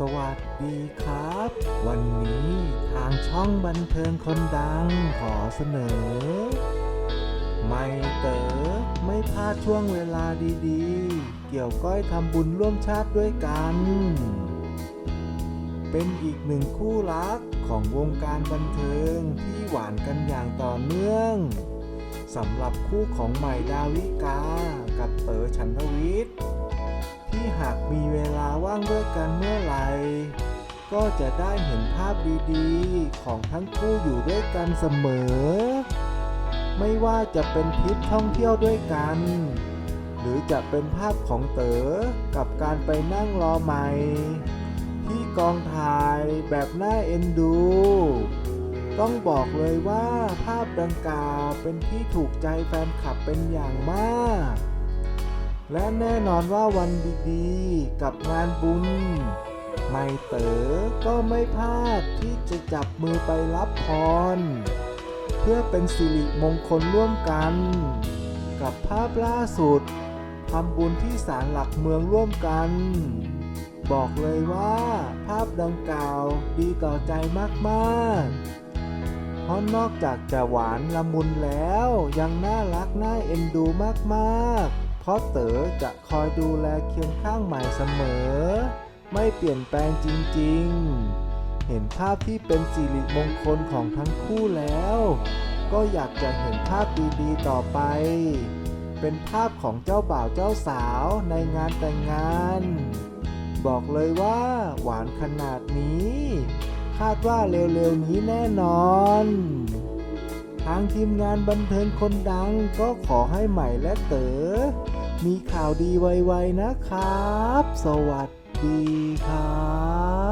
สวัสดีครับ วันนี้ทางช่องบันเทิงคนดังขอเสนอ ไม่เต๋อไม่พลาดช่วงเวลาดีๆ เกี่ยวก้อยทำบุญร่วมชาติด้วยกัน เป็นอีกหนึ่งคู่รักของวงการบันเทิงที่หวานกันอย่างต่อเนื่องสำหรับคู่ของใหม่ดาวิกา กับเต๋อฉันทวิทย์ที่หากมีเวลาางด้วยกันเมื่อไหร่ ก็จะได้เห็นภาพดีๆ ของทั้งคู่อยู่ด้วยกันเสมอ ไม่ว่าจะเป็นทริปท่องเที่ยวด้วยกัน หรือจะเป็นภาพของเต๋อกับการไปนั่งรอใหม่ ที่กองถ่ายแบบน่าเอ็นดู ต้องบอกเลยว่าภาพดังกล่าวเป็นที่ถูกใจแฟนคลับเป็นอย่างมาก และแน่นอนว่าวันดีๆ กับงานบุญ ไม่เต๋อก็ไม่พลาดที่จะจับมือไปรับพร เพื่อเป็นสิริมงคลร่วมกัน กับภาพล่าสุดทำบุญที่ศาลหลักเมืองร่วมกัน บอกเลยว่า ภาพดังกล่าวดีต่อใจมากๆเพราะนอกจากจะหวานละมุนแล้วยังน่ารักน่าเอ็นดูมาก ๆ เพราะเต๋อจะคอยดูแลเคียงข้างใหม่เสมอ ไม่เปลี่ยนแปลงจริงๆ เห็นภาพที่เป็นสิริมงคลของทั้งคู่แล้ว ก็อยากจะเห็นภาพดีๆต่อไป เป็นภาพของเจ้าบ่าวเจ้าสาวในงานแต่งงาน บอกเลยว่าหวานขนาดนี้ คาดว่าเร็วๆนี้แน่นอน ทางทีมงานบันเทิงคนดังก็ขอให้ใหม่และเต๋อ มีข่าวดีไวๆนะครับ สวัสดีครับ